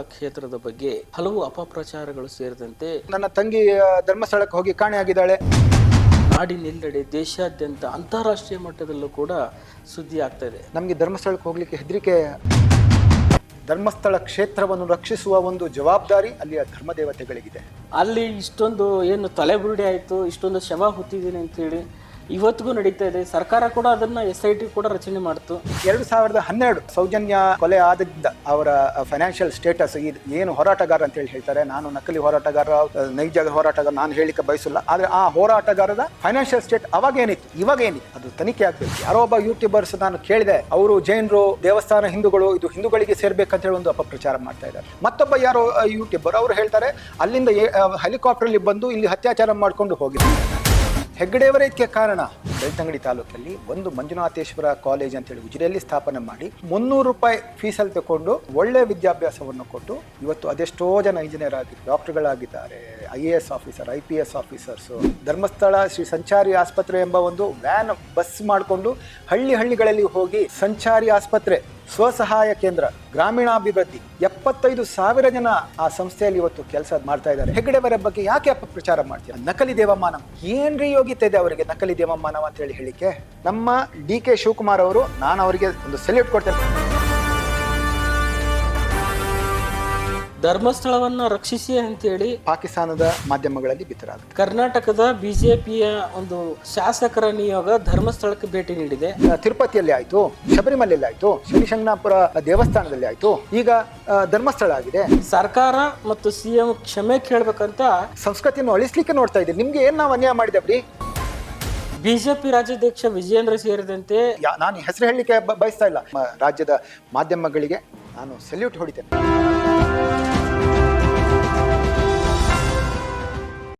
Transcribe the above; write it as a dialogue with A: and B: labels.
A: ಕ್ಷೇತ್ರದ ಬಗ್ಗೆ ಹಲವು ಅಪಪ್ರಚಾರಗಳು ಸೇರಿದಂತೆ
B: ನನ್ನ ತಂಗಿ ಧರ್ಮಸ್ಥಳಕ್ಕೆ ಹೋಗಿ ಕಾಣೆಯಾಗಿದ್ದಾಳೆ
A: ನಾಡಿನೆಲ್ಲೆಡೆ ದೇಶಾದ್ಯಂತ ಅಂತಾರಾಷ್ಟ್ರೀಯ ಮಟ್ಟದಲ್ಲೂ ಕೂಡ ಸುದ್ದಿ ಆಗ್ತಾ ಇದೆ.
B: ನಮಗೆ ಧರ್ಮಸ್ಥಳಕ್ಕೆ ಹೋಗ್ಲಿಕ್ಕೆ ಹೆದರಿಕೆ. ಧರ್ಮಸ್ಥಳ ಕ್ಷೇತ್ರವನ್ನು ರಕ್ಷಿಸುವ ಒಂದು ಜವಾಬ್ದಾರಿ ಅಲ್ಲಿಯ ಧರ್ಮದೇವತೆಗಳಿಗಿದೆ.
A: ಅಲ್ಲಿ ಇಷ್ಟೊಂದು ಏನು ತಲೆಬುರುಡೆ ಆಯಿತು ಇಷ್ಟೊಂದು ಶವ ಹೊತ್ತಿದ್ದೀನಿ ಅಂತೇಳಿ ಇವತ್ತಿಗೂ ನಡೀತಾ ಇದೆ. ಸರ್ಕಾರ ಕೂಡ ಅದನ್ನ ಎಸ್ ಐ ಟಿ ಕೂಡ ರಚನೆ ಮಾಡ್ತು.
B: ಎರಡು ಸಾವಿರದ ಹನ್ನೆರಡು ಸೌಜನ್ಯ ಕೊಲೆ ಆದದ್ದ ಅವರ ಫೈನಾನ್ಷಿಯಲ್ ಸ್ಟೇಟಸ್ ಏನು ಹೋರಾಟಗಾರ ಅಂತ ಹೇಳಿ ಹೇಳ್ತಾರೆ. ನಾನು ನಕಲಿ ಹೋರಾಟಗಾರ, ನೈಜ ಹೋರಾಟಗಾರ ನಾನು ಹೇಳಿಕೆ ಬಯಸಿಲ್ಲ. ಆದ್ರೆ ಆ ಹೋರಾಟಗಾರರ ಫೈನಾನ್ಷಿಯಲ್ ಸ್ಟೇಟ್ ಅವಾಗ ಏನಿತ್ತು ಇವಾಗ ಏನಿತ್ತು ಅದು ತನಿಖೆ ಆಗ್ಬೇಕು. ಯಾರೋ ಒಬ್ಬ ಯೂಟ್ಯೂಬರ್ಸ್ ನಾನು ಕೇಳಿದೆ, ಅವರು ಜೈನರು, ದೇವಸ್ಥಾನ ಹಿಂದೂಗಳು, ಇದು ಹಿಂದೂಗಳಿಗೆ ಸೇರ್ಬೇಕಂತ ಹೇಳಿ ಒಂದು ಅಪಪ್ರಚಾರ ಮಾಡ್ತಾ ಇದ್ದಾರೆ. ಮತ್ತೊಬ್ಬ ಯಾರೋ ಯೂಟ್ಯೂಬರ್ ಅವರು ಹೇಳ್ತಾರೆ, ಅಲ್ಲಿಂದ ಹೆಲಿಕಾಪ್ಟರ್ ಅಲ್ಲಿ ಬಂದು ಇಲ್ಲಿ ಅತ್ಯಾಚಾರ ಮಾಡ್ಕೊಂಡು ಹೋಗಿದ್ದಾರೆ. ಹೆಗ್ಗಡೆಯವರೇ ಇದಕ್ಕೆ ಕಾರಣ? ಬೆಳ್ತಂಗಡಿ ತಾಲೂಕಲ್ಲಿ ಒಂದು ಮಂಜುನಾಥೇಶ್ವರ ಕಾಲೇಜ್ ಅಂತೇಳಿ ಉಜಿರೆಯಲ್ಲಿ ಸ್ಥಾಪನೆ ಮಾಡಿ ಮುನ್ನೂರು ರೂಪಾಯಿ ಫೀಸಲ್ಲಿ ತಗೊಂಡು ಒಳ್ಳೆ ವಿದ್ಯಾಭ್ಯಾಸವನ್ನು ಕೊಟ್ಟು ಇವತ್ತು ಅದೆಷ್ಟೋ ಜನ ಇಂಜಿನಿಯರ್ ಆಗಿ ಡಾಕ್ಟರ್ಗಳಾಗಿದ್ದಾರೆ I A S officer I P S officers Dharmasthala Shri ಸಂಚಾರಿ ಆಸ್ಪತ್ರೆ ಎಂಬ ಒಂದು ವ್ಯಾನ್ ಬಸ್ ಮಾಡಿಕೊಂಡು ಹಳ್ಳಿ ಹಳ್ಳಿಗಳಲ್ಲಿ ಹೋಗಿ ಸಂಚಾರಿ ಆಸ್ಪತ್ರೆ ಸ್ವಸಹಾಯ ಕೇಂದ್ರ ಗ್ರಾಮೀಣಾಭಿವೃದ್ಧಿ ಎಪ್ಪತ್ತೈದು ಸಾವಿರ ಜನ ಆ ಸಂಸ್ಥೆಯಲ್ಲಿ ಇವತ್ತು ಕೆಲಸ ಮಾಡ್ತಾ ಇದ್ದಾರೆ. ಹೆಗ್ಗಡೆವರ ಬಗ್ಗೆ ಯಾಕೆ ಅಪಪ್ರಚಾರ ಮಾಡ್ತೀರಾ? ನಕಲಿ ದೇವಮಾನ, ಏನ್ರಿ ಯೋಗ್ಯತೆ ಇದೆ ಅವರಿಗೆ ನಕಲಿ ದೇವಮಾನವ ಅಂತ ಹೇಳಿ ಹೇಳಿಕೆ ನಮ್ಮ ಡಿ ಕೆ ಶಿವಕುಮಾರ್ ಅವರು, ನಾನು ಅವರಿಗೆ ಒಂದು ಸೆಲ್ಯೂಟ್ ಕೊಡ್ತೇನೆ.
A: ಧರ್ಮಸ್ಥಳವನ್ನ ರಕ್ಷಿಸಿ ಅಂತೇಳಿ
B: ಪಾಕಿಸ್ತಾನದ ಮಾಧ್ಯಮಗಳಲ್ಲಿ ಬಿತ್ತರಾದ
A: ಕರ್ನಾಟಕದ ಬಿಜೆಪಿಯ ಒಂದು ಶಾಸಕರ ನಿಯೋಗ ಧರ್ಮಸ್ಥಳಕ್ಕೆ ಭೇಟಿ ನೀಡಿದೆ.
B: ತಿರುಪತಿಯಲ್ಲಿ ಆಯ್ತು ಶಬರಿಮಲೆಯಲ್ಲಿ ಆಯ್ತು ಶನಿಶಂಗನಾಪುರ ದೇವಸ್ಥಾನದಲ್ಲಿ ಆಯ್ತು ಈಗ ಆ, ಧರ್ಮಸ್ಥಳ ಆಗಿದೆ.
A: ಸರ್ಕಾರ ಮತ್ತು ಸಿಎಂ ಕ್ಷಮೆ ಕೇಳಬೇಕಂತ
B: ಸಂಸ್ಕೃತಿಯನ್ನು ಅಳಿಸ್ಲಿಕ್ಕೆ ನೋಡ್ತಾ ಇದ್ದೀವಿ ನಿಮ್ಗೆ ಏನ್ ನಾವು ಅನ್ಯಾಯ ಮಾಡಿದೆವ್ರಿ
A: ಬಿಜೆಪಿ ರಾಜ್ಯಾಧ್ಯಕ್ಷ ವಿಜಯೇಂದ್ರ ಸೇರಿದಂತೆ
B: ಯಾ- ನಾನು ಹೆಸರು ಹೇಳಲಿಕ್ಕೆ ಬಯಸ್ತಾ ಇಲ್ಲ. ಮ- ರಾಜ್ಯದ ಮಾಧ್ಯಮಗಳಿಗೆ ನಾನು ಸಲ್ಯೂಟ್ ಹೊಡಿತೇನೆ.